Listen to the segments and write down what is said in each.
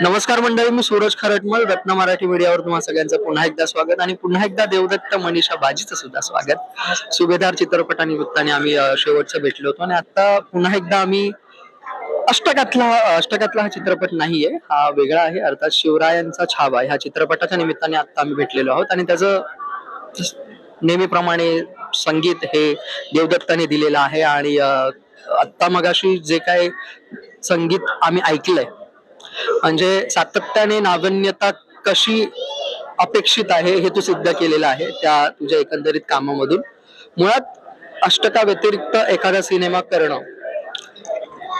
नमस्कार मंडळी मी सूरज खरटमल रत्न मराठी मीडियावर तुम्हा सगळ्यांचं पुन्हा एकदा स्वागत आणि पुन्हा एकदा देवदत्त मनीषा बाजीचं सुद्धा स्वागत. सुभेदार चित्रपटानिमित्ताने आम्ही शेवटचं भेटलो होतो आणि आता पुन्हा एकदा आम्ही अष्टकातला अष्टकातला हा चित्रपट नाहीये हा वेगळा आहे. अर्थात शिवरायांचा छावा ह्या चित्रपटाच्या निमित्ताने आता आम्ही भेटलेलो आहोत आणि त्याचं नेहमीप्रमाणे संगीत हे देवदत्ताने दिलेलं आहे आणि आत्ता मगाशी जे काय संगीत आम्ही ऐकलंय म्हणजे सातत्याने नाविन्यता कशी अपेक्षित आहे हे तू सिद्ध केलेलं आहे त्या तुझ्या एकंदरीत कामामधून. मुळात अष्टका व्यतिरिक्त एखादा सिनेमा करणं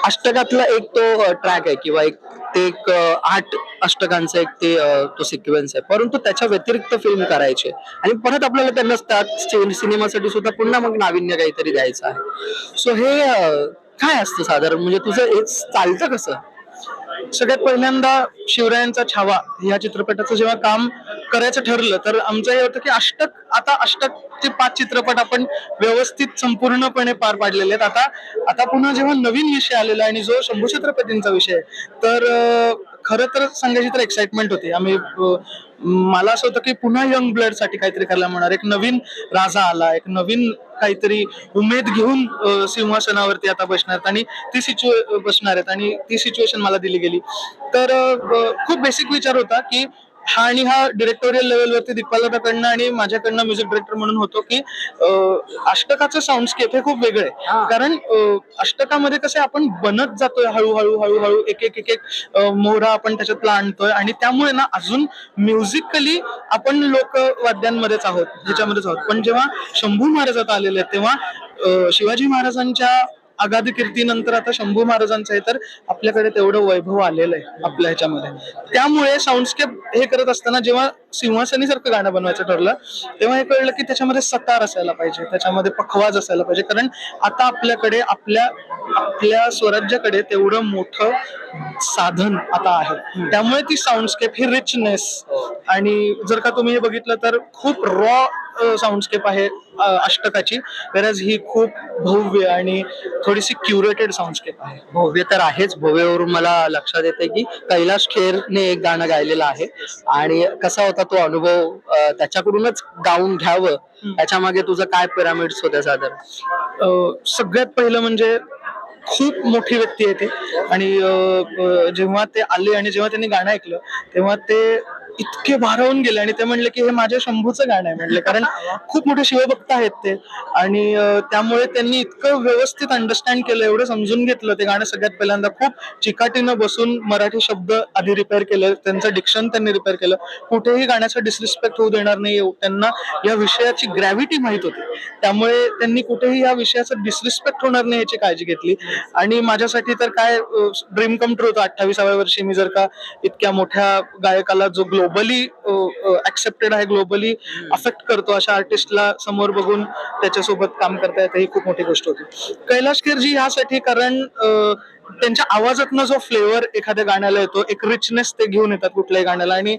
अष्टकातला एक तो ट्रॅक आहे किंवा एक ते एक आठ अष्टकांचा एक ते तो सिक्वेन्स आहे. परंतु त्याच्या व्यतिरिक्त फिल्म करायचे. आणि परत आपल्याला त्यांना त्या सिनेमासाठी सुद्धा पुन्हा मग नाविन्य काहीतरी द्यायचं आहे. सो हे काय असतं साधारण? म्हणजे तुझं हे चालतं कसं? सगळ्यात पहिल्यांदा शिवरायांचा छावा या चित्रपटाचं जेव्हा काम करायचं ठरलं तर आमचं हे होतं की अष्टक आता अष्टक ते पाच चित्रपट आपण व्यवस्थित संपूर्णपणे पार पाडलेले आहेत. आता आता पुन्हा जेव्हा नवीन विषय आलेला आहे आणि जो शंभू छत्रपतींचा विषय तर खरं तर सांगायची तर एक्साइटमेंट होती. आम्ही मला असं होतं की पुन्हा यंग ब्लडसाठी काहीतरी करायला म्हणणार एक नवीन राजा आला एक नवीन काहीतरी उमेद घेऊन सिंहासनावरती आता बसणार आहेत आणि ती सिच्युए बसणार आहेत आणि ती सिच्युएशन मला दिली गेली. तर खूप बेसिक विचार होता की हा आणि हा डिरेक्टोरियल लेवलवरती दिग्पालकाकडनं आणि माझ्याकडनं म्युझिक डिरेक्टर म्हणून होतो की अष्टकाचं साऊंडस्केप हे खूप वेगळं. आहे कारण अष्टकामध्ये कसं आपण बनत जातोय हळूहळू हळूहळू एक एक एक एक मोहरा आपण त्याच्यातला आणतोय आणि त्यामुळे ना अजून म्युझिकली आपण लोकवाद्यांमध्येच आहोत ह्याच्यामध्येच आहोत पण जेव्हा शंभू महाराज आता आलेले आहेत तेव्हा शिवाजी महाराजांच्या अगाध कीर्तीनंतर आता शंभू महाराजांचं आहे तर आपल्याकडे तेवढं वैभव आलेलं आहे आपल्या ह्याच्यामध्ये. त्यामुळे साऊंडस्केप हे करत असताना जेव्हा सिंहासनी सारखं गाणं बनवायचं ठरलं तेव्हा हे कळलं की त्याच्यामध्ये सतार असायला पाहिजे त्याच्यामध्ये पखवाज असायला पाहिजे. कारण आता आपल्याकडे आपल्या आपल्या स्वराज्याकडे तेवढं मोठं साधन आता आहे. त्यामुळे ती साऊंडस्केप ही रिचनेस आणि जर का तुम्ही हे बघितलं तर खूप रॉ साऊंडस्केप आहे अष्टकाची. गरज ही खूप भव्य आणि थोडीशी क्युरेटेड साऊंडस्केप आहे. भव्य तर आहेच. भव्यवरून मला लक्षात येते की कैलाश खेरने एक गाणं गायलेलं आहे. आणि कसा होता तो अनुभव त्याच्याकडूनच गाऊन घ्यावं. त्याच्यामागे तुझं काय पिरामिड्स होत्या साधारण? सगळ्यात पहिलं म्हणजे खूप मोठी व्यक्ती आहे ते. आणि जेव्हा ते आले आणि जेव्हा त्यांनी गाणं ऐकलं तेव्हा ते इतके भारावून गेले आणि ते म्हणले की हे माझ्या शंभूचं गाणं आहे म्हणले. कारण खूप मोठे शिवभक्त आहेत ते. आणि त्यामुळे त्यांनी इतकं व्यवस्थित अंडरस्टँड केलं एवढं समजून घेतलं ते गाणं सगळ्यात पहिल्यांदा. खूप चिकाटीनं बसून मराठी शब्द आधी रिपेअर केलं त्यांचं डिक्शन त्यांनी रिपेअर केलं. कुठेही गाण्याचं डिसरिस्पेक्ट होऊ देणार नाही त्यांना या विषयाची ग्रॅव्हिटी माहीत होती. त्यामुळे त्यांनी कुठेही या विषयाचं डिसरिस्पेक्ट होणार नाही याची काळजी घेतली. आणि माझ्यासाठी तर काय ड्रीम कम ट्रू होतं अठ्ठावीसाव्या वर्षी मी जर का इतक्या मोठ्या गायकाला जो ग्लोबली ऍक्सेप्टेड आहे ग्लोबली अफेक्ट करतो अशा आर्टिस्टला समोर बघून त्याच्यासोबत काम करता येतं ही खूप मोठी गोष्ट होती. कैलाश खेरजी यासाठी कारण त्यांच्या आवाजातनं जो फ्लेवर एखाद्या गाण्याला येतो एक रिचनेस ते घेऊन येतात कुठल्याही गाण्याला. आणि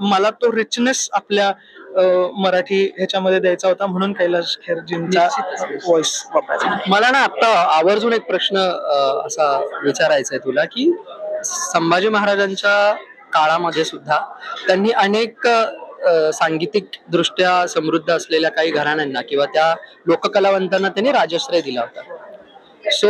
मला तो रिचनेस आपल्या मराठी ह्याच्यामध्ये द्यायचा होता म्हणून कैलाश खेरजींचा व्हॉइस वापरायचा. मला ना आता आवर्जून एक प्रश्न असा विचारायचा आहे तुला की संभाजी महाराजांच्या काळामध्ये सुद्धा त्यांनी अनेक सांगीतिक दृष्ट्या समृद्ध असलेल्या काही घराण्यांना किंवा त्या लोककलावंतांना त्यांनी राजश्रय दिला होता. सो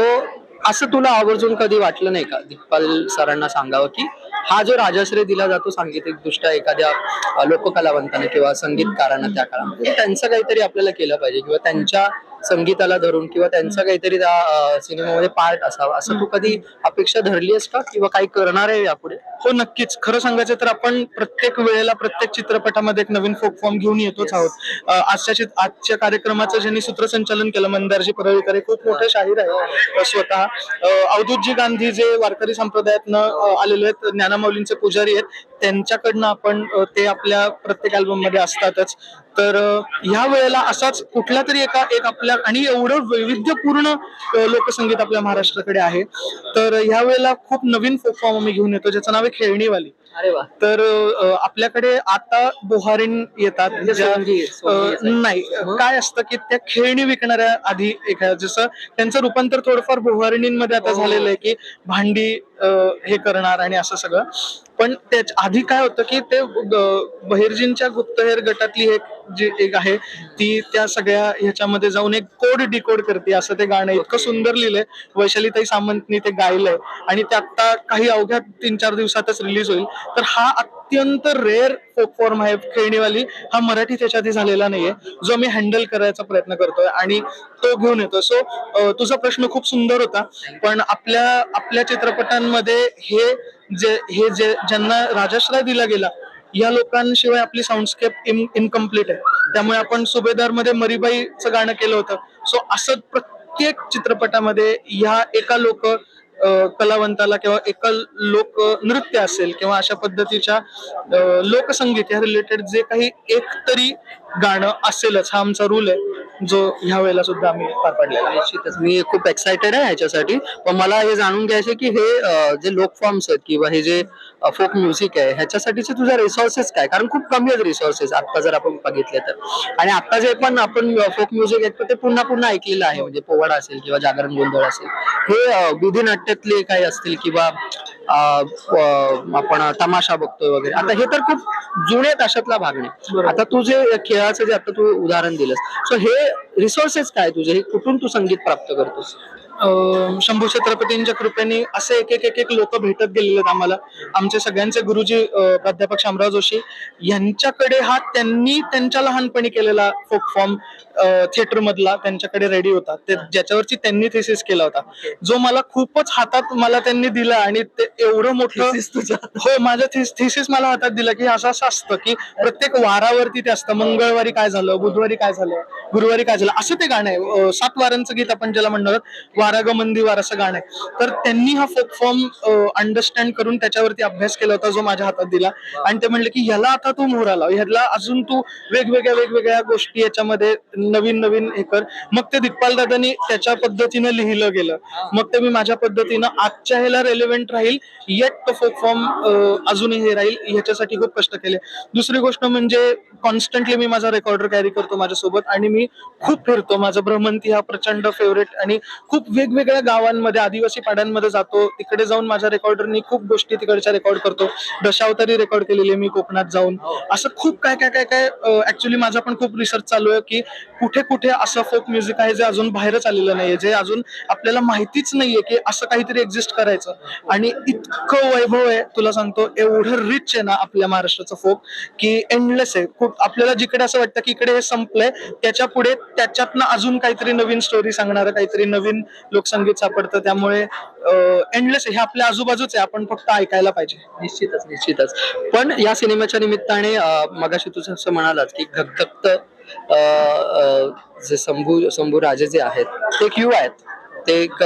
असं तुला आवर्जून कधी वाटलं नाही का? दिग्पाल सरांना सांगावं की हा जो राजाश्रय दिला जातो सांगीतिक दृष्ट्या एखाद्या लोककलावंतांना किंवा संगीतकारांना त्या काळामध्ये त्यांचं काहीतरी आपल्याला केलं पाहिजे किंवा त्यांच्या संगीताला धरून किंवा त्यांचा काहीतरी त्या सिनेमामध्ये पार्ट असावा. असं तू कधी अपेक्षा धरली आहेस का? किंवा काही करणार आहे यापुढे? हो नक्कीच. खरं सांगायचं तर आपण प्रत्येक वेळेला प्रत्येक चित्रपटामध्ये एक नवीन फोक फॉर्म घेऊन येतोच आहोत. आजच्या आजच्या कार्यक्रमाचं ज्यांनी सूत्रसंचालन केलं मंदारजी परळीकर हे खूप मोठे शाहीर आहेत अं, स्वतः. अवधूतजी गांधी जे वारकरी संप्रदायातनं आलेले आहेत. ज्ञानामाऊलींचे पुजारी आहेत. त्यांच्याकडनं आपण ते आपल्या प्रत्येक अल्बममध्ये असतातच. तर ह्या वेळेला असाच कुठल्या तरी एका एक आपल्या आणि एवढं वैविध्यपूर्ण लोकसंगीत आपल्या महाराष्ट्राकडे आहे. तर ह्या वेळेला खूप नवीन फोक फॉर्म आम्ही घेऊन येतो ज्याचं नाव आहे खेळणीवाली. अरे वा तर आपल्याकडे आता बोहारीन येतात म्हणजे. नाही? काय असतं की त्या खेळणी विकणाऱ्या आधी एक आहे, जसं त्यांचं रूपांतर थोडंफार बोहारणींमध्ये आता हो. झालेलं आहे की भांडी हे करणार आणि असं सगळं पण त्याच्या आधी काय होतं की ते बहिर्जींच्या गुप्तहेर गटातली एक जी एक आहे ती त्या सगळ्या ह्याच्यामध्ये जाऊन एक कोड डिकोड करते असं ते गाणं इतकं सुंदर लिहिलंय वैशालीताई सामंतनी ते गायलंय आणि ते आता काही अवघ्या तीन चार दिवसातच रिलीज होईल तर हा अत्यंत रेअर फोक फॉर्म आहे खेळणीवाली. हा मराठी त्याच्या आधी झालेला नाहीये. जो मी हँडल करायचा प्रयत्न करतोय आणि तो घेऊन येतो सो तुझा प्रश्न खूप सुंदर होता. पण आपल्या आपल्या चित्रपटांमध्ये हे जे हे जे ज्यांना राजाश्रय दिला गेला या लोकांशिवाय आपली साऊंडस्केप इनकम्प्लीट आहे. त्यामुळे आपण सुभेदारमध्ये मरीबाईचं गाणं केलं होतं. सो असं प्रत्येक चित्रपटामध्ये ह्या एका लोक कलावंताला किंवा एका लोक नृत्य असेल किंवा अशा पद्धतीच्या लोकसंगीत या रिलेटेड जे काही एक तरी गाणं असेलच हा आमचा रूल आहे. जो ह्या वेळेला सुद्धा आम्ही पार पाडलेला आहे. निश्चितच. मी खूप एक्सायटेड आहे ह्याच्यासाठी. पण मला हे जाणून घ्यायचं की हे अं, जे लोक फॉर्म्स आहेत किंवा हे जे फोक म्युझिक आहे ह्याच्यासाठीचे तुझ्या रिसोर्सेस काय? कारण खूप कमी आहेत रिसोर्सेस आता जर आपण बघितले तर. आणि आता जे पण आपण फोक म्युझिक ऐकतो ते पुन्हा पुन्हा ऐकलेलं आहे. म्हणजे पोवाडा असेल किंवा जागरण गोंधळ असेल. हे अं, विधी नाट्यातले काही असतील किंवा आपण तमाशा बघतोय वगैरे. आता हे तर खूप जुने आहेत अशातला भाग नाही. आता तू जे खेळाचं जे आता तू उदाहरण दिलंस सो हे रिसोर्सेस काय तुझे? हे कुठून तू संगीत प्राप्त करतोस? शंभू छत्रपतींच्या कृपेने असे एक एक एक एक लोक भेटत गेलेले आहेत आम्हाला. आमचे सगळ्यांचे गुरुजी प्राध्यापक शामराव जोशी यांच्याकडे हा त्यांनी त्यांच्या लहानपणी केलेला फोक फॉर्म थिएटर मधला त्यांच्याकडे रेडी होता. ते ज्याच्यावरची त्यांनी थिसिस केला होता. जो मला खूपच हातात मला त्यांनी दिला आणि ते एवढं मोठं. हो माझं थिसिस मला हातात दिलं की असं असं असतं की प्रत्येक वारावरती ते असतं. मंगळवारी काय झालं? बुधवारी काय झालं? गुरुवारी काय झालं? असं ते गाणं आहे. सात वारांचं गीत आपण ज्याला म्हणणार वारागमंदी वार असं गाणं आहे. तर त्यांनी हा फोक फॉर्म अंडरस्टँड करून त्याच्यावरती अभ्यास केला होता जो माझ्या हातात दिला. आणि ते म्हणले की ह्याला आता तू मोहरा लाव. ह्याला अजून तू वेगवेगळ्या वेगवेगळ्या गोष्टी याच्यामध्ये नवीन नवीन हे कर. मग ते दिग्पाल दादानी त्याच्या पद्धतीनं लिहिलं गेलं. मग ते मी माझ्या पद्धतीनं आजच्या ह्याला रेलिव्हेंट राहील येट तो फोक फॉर्म अजूनही हे राहील ह्याच्यासाठी खूप कष्ट केले. दुसरी गोष्ट म्हणजे कॉन्स्टंटली मी माझा रेकॉर्डर कॅरी करतो माझ्यासोबत आणि मी खूप फिरतो. माझा भ्रमंती हा प्रचंड फेवरेट आणि खूप वेगवेगळ्या गावांमध्ये आदिवासी पाड्यांमध्ये जातो. तिकडे जाऊन माझ्या रेकॉर्डरनी खूप गोष्टी तिकडच्या रेकॉर्ड करतो. दशावतारी रेकॉर्ड केलेली आहे मी कोकणात जाऊन. असं खूप काय काय काय काय ऍक्च्युली माझा पण खूप रिसर्च चालू आहे की कुठे कुठे असं फोक म्युझिक आहे जे अजून बाहेरच आलेलं नाहीये जे अजून आपल्याला माहितीच नाहीये की असं काहीतरी एक्झिस्ट करायचं. आणि इतकं वैभव आहे तुला सांगतो एवढं रिच आहे ना आपल्या महाराष्ट्राचं फोक की एंडलेस आहे. खूप आपल्याला जिकडे असं वाटतं की इकडे हे संपलंय त्याच्या पुढे त्याच्यातनं अजून काहीतरी नवीन स्टोरी सांगणारं काहीतरी नवीन लोकसंगीत सापडतं. त्यामुळे एंडलेस हे आपल्या आजूबाजूच आहे. आपण फक्त ऐकायला पाहिजे. निश्चितच निश्चितच. पण या सिनेमाच्या निमित्ताने मगाशी तुझं असं म्हणालात की धगधगत जे शंभू शंभू राजे जे आहेत ते एक आहेत. ते एक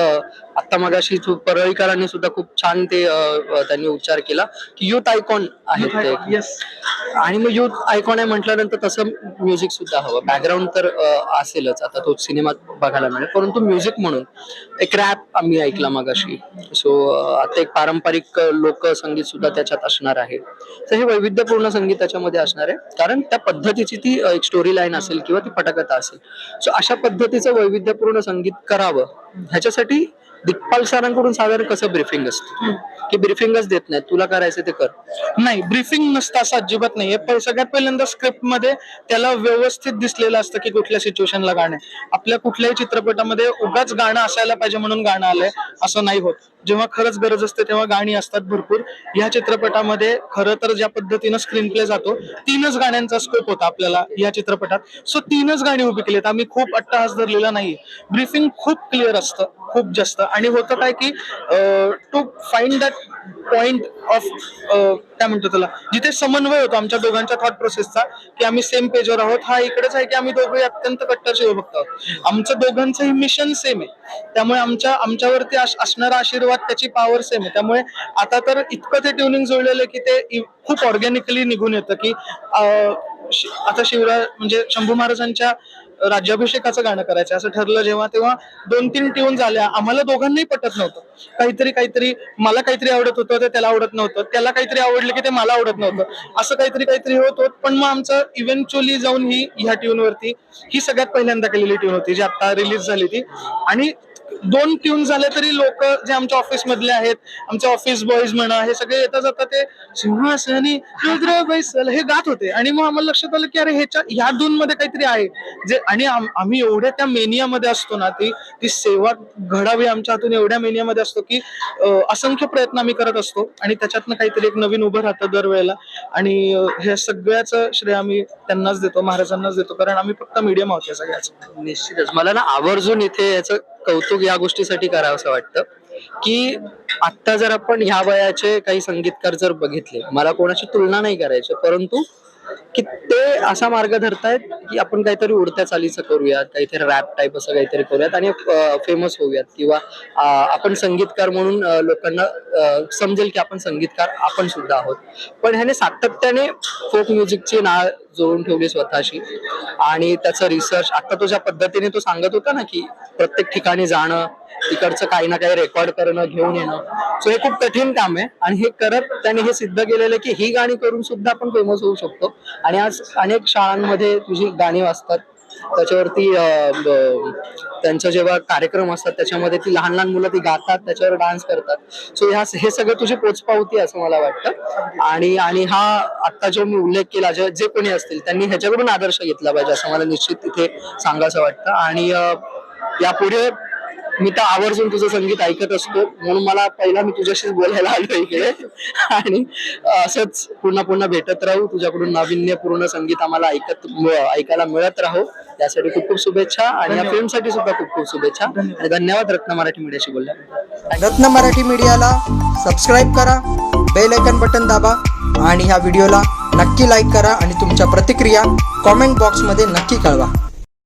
आता मगाशी परळीकरांनी सुद्धा खूप छान ते त्यांनी उच्चार केला की युथ आयकॉन आहेत ते. आणि मग युथ आयकॉन आहे म्हटल्यानंतर तसं म्युझिक सुद्धा हवं. बॅकग्राऊंड तर असेलच. आता तो सिनेमात बघायला मिळेल. परंतु म्युझिक म्हणून एक रॅप आम्ही ऐकला मगाशी. सो आता एक पारंपरिक लोकसंगीत सुद्धा त्याच्यात असणार आहे. तर हे वैविध्यपूर्ण संगीत त्याच्यामध्ये असणार आहे. कारण त्या पद्धतीची ती एक स्टोरी लाईन असेल किंवा ती पटकथा असेल. सो अशा पद्धतीचं वैविध्यपूर्ण संगीत करावं. ह्याच्यासाठी दिग्पाल सरांकडून साधारण कसं ब्रीफिंग असतं? की ब्रीफिंगच देत नाही तुला करायचं ते कर. नाही ब्रीफिंग नसतं असं अजिबात नाहीये. पण सगळ्यात पहिल्यांदा स्क्रिप्टमध्ये त्याला व्यवस्थित दिसलेलं असतं की कुठल्या सिच्युएशनला गाणं आहे. आपल्या कुठल्याही चित्रपटामध्ये उगाच गाणं असायला पाहिजे म्हणून गाणं आलंय असं नाही होत. जेव्हा खरंच गरज असते तेव्हा गाणी असतात भरपूर. या चित्रपटामध्ये खरं तर ज्या पद्धतीनं स्क्रीन प्ले जातो तीनच गाण्यांचा स्कोप होता आपल्याला या चित्रपटात. सो तीनच गाणी उभी केली आम्ही खूप अट्टहास धरलेला नाही ब्रीफिंग खूप क्लिअर असतं खूप जास्त. आणि होतं काय की to find that point of काय म्हणतो त्याला? जिथे समन्वय होतो आमच्या दोघांच्या थॉट प्रोसेसचा की आम्ही सेम पेजवर आहोत. हा इकडेच आहे की आम्ही दोघे अत्यंत कट्टर शिवभक्त आहोत. आमचं दोघांचंही मिशन सेम आहे. त्यामुळे आमच्या आमच्यावरती असणारा आशीर्वाद त्याची पॉवर सेम आहे. त्यामुळे आता तर इतकं ते ट्युनिंग जुळलेलं की ते खूप ऑर्गॅनिकली निघून येतं की आता शिवराज म्हणजे शंभू महाराजांच्या राज्याभिषेकाचं गाणं करायचं असं ठरलं जेव्हा तेव्हा दोन तीन ट्यून झाल्या. आम्हाला दोघांनाही पटत नव्हतं. काहीतरी काहीतरी मला काहीतरी आवडत होतं ते त्याला आवडत नव्हतं. त्याला काहीतरी आवडलं की ते मला आवडत नव्हतं. असं काहीतरी काहीतरी होत होत पण मग आमचं इव्हेंच्युअली जाऊन ही ह्या ट्यून वरती ही सगळ्यात पहिल्यांदा केलेली ट्यून होती जी आता रिलीज झाली ती. आणि दोन ट्यून झाले तरी लोक जे आमच्या ऑफिस मधले आहेत आमचे ऑफिस बॉईज म्हणा हे सगळे येता जाता ते सिंहासनी रुद्र बैसल हे गात होते. आणि मग आम्हाला लक्षात आलं की अरे ह्याच्या ह्या दोन मध्ये काहीतरी आहे. जे आणि आम्ही एवढ्या त्या मेनियामध्ये असतो ना ती ती सेवा घडावी आमच्या हातून एवढ्या मेनियामध्ये असतो की असंख्य प्रयत्न आम्ही करत असतो. आणि त्याच्यातनं काहीतरी एक नवीन उभं राहतं दरवेळेला. आणि ह्या हे सगळ्याचं श्रेय आम्ही त्यांनाच देतो महाराजांनाच देतो कारण आम्ही फक्त मीडियम आहोत या सगळ्याचं. निश्चितच. मला ना आवर्जून इथे याचं कौतुक या गोष्टीसाठी करावं असं वाटतं. की आत्ता जर आपण ह्या वयाचे काही संगीतकार जर बघितले मला कोणाची तुलना नाही करायची परंतु की ते असा मार्ग धरतायत की आपण काहीतरी उडत्या चालीचं करूयात काहीतरी रॅप टाईप असं काहीतरी करूयात आणि फेमस होऊयात. किंवा आपण संगीतकार म्हणून लोकांना समजेल की आपण संगीतकार आपण सुद्धा आहोत. पण ह्याने सातत्याने फोक म्युझिकची नाळ जोडून ठेवली स्वतःशी. आणि त्याचा रिसर्च आता तो ज्या पद्धतीने तो सांगत होता ना की प्रत्येक ठिकाणी जाणं तिकडचं काही ना काही रेकॉर्ड करणं घेऊन येणं सो हे खूप कठीण काम आहे. आणि हे करत त्याने हे सिद्ध केलेलं की ही गाणी करून सुद्धा आपण फेमस होऊ शकतो. आणि आज अनेक शाळांमध्ये तुझी गाणी वाजतात. त्याच्यावरती त्यांचा जेव्हा कार्यक्रम असतात त्याच्यामध्ये ती लहान लहान मुलं ती गातात त्याच्यावर डान्स करतात. सो ह्या हे सगळं तुझी पोचपावती असं मला वाटतं. आणि आणि हा आता जो मी उल्लेख केला जे जे कोणी असतील त्यांनी ह्याच्याकडून आदर्श घेतला पाहिजे असं मला निश्चित तिथे सांगायचं वाटतं. आणि यापुढे मी तर आवर्जून तुझं संगीत ऐकत असतो म्हणून मला पहिला मी तुझ्याशीच बोलायला आलो इकडे आणि असंच पुन्हा पुन्हा भेटत राहू तुझ्याकडून नाविन्यपूर्ण संगीत आम्हाला ऐकत ऐकायला मिळत राहू. यासाठी खूप खूप शुभेच्छा आणि या फिल्मसाठी सुद्धा खूप खूप शुभेच्छा. आणि धन्यवाद रत्न मराठी मीडियाशी बोलल्याबद्दल रत्न मराठी मीडियाला सबस्क्राईब करा बेल आयकन बटन दाबा आणि ह्या व्हिडिओला नक्की लाईक करा आणि तुमच्या प्रतिक्रिया कॉमेंट बॉक्समध्ये नक्की कळवा.